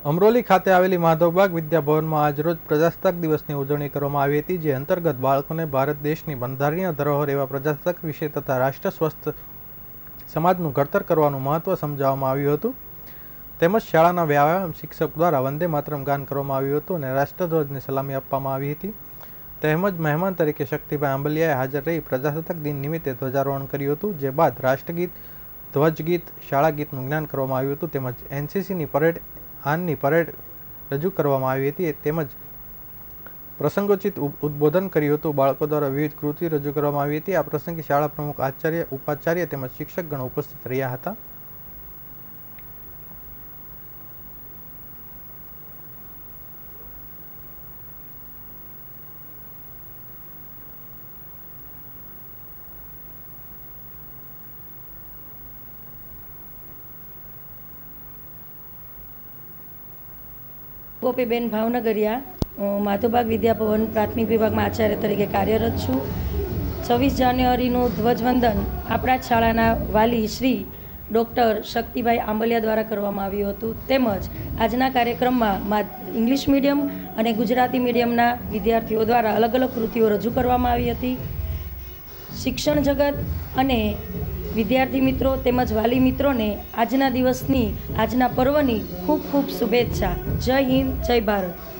અમરોલી ખાતે આવેલી માધવબાગ વિદ્યાભવનમાં આજરોજ પ્રજાસત્તાક દિવસની ઉજવણી કરવામાં આવી હતી, જે અંતર્ગત બાળકોને ભારત દેશની બંધારણીય ધરોહર એવા પ્રજાસત્તાક વિશે તથા રાષ્ટ્ર સ્વસ્થ સમાજનું ઘડતર કરવાનું મહત્વ સમજાવવામાં આવ્યું હતું. તેમજ શાળાના વ્યાયામ શિક્ષક દ્વારા વંદે માતરમ ગાન કરવામાં આવ્યું હતું અને રાષ્ટ્રધ્વજને સલામી આપવામાં આવી હતી. તેમજ મહેમાન તરીકે શક્તિભાઈ આંબલિયાએ હાજર રહી પ્રજાસત્તાક દિન નિમિત્તે ધ્વજારોહણ કર્યું હતું, જે બાદ રાષ્ટ્રગીત, ધ્વજગીત શાળા ગીતનું જ્ઞાન કરવામાં આવ્યું હતું. તેમજ એનસીસીની પરેડ આનની પરેડ રજૂ કરવામાં આવી હતી. તેમજ પ્રસંગોચિત ઉદ્બોધન કર્યું હતું. બાળકો દ્વારા વિવિધ કૃતિ રજૂ કરવામાં આવી હતી. આ પ્રસંગે શાળા પ્રમુખ આચાર્ય, ઉપાચાર્ય તેમજ શિક્ષકગણ ઉપસ્થિત રહ્યા હતા. ગોપીબેન ભાવનગરિયા, હું માધવબાગ વિદ્યાભવન પ્રાથમિક વિભાગમાં આચાર્ય તરીકે કાર્યરત છું. છવ્વીસ જાન્યુઆરીનું ધ્વજવંદન આપણા શાળાના વાલી શ્રી ડૉક્ટર શક્તિભાઈ આંબલિયા દ્વારા કરવામાં આવ્યું હતું. તેમજ આજના કાર્યક્રમમાં ઇંગ્લિશ મીડિયમ અને ગુજરાતી મીડિયમના વિદ્યાર્થીઓ દ્વારા અલગ અલગ કૃતિઓ રજૂ કરવામાં આવી હતી. શિક્ષણ જગત અને વિદ્યાર્થી મિત્રો તેમજ વાલી મિત્રોને આજના દિવસની, આજના પર્વની ખૂબ ખૂબ શુભેચ્છા. જય હિન્દ, જય ભારત.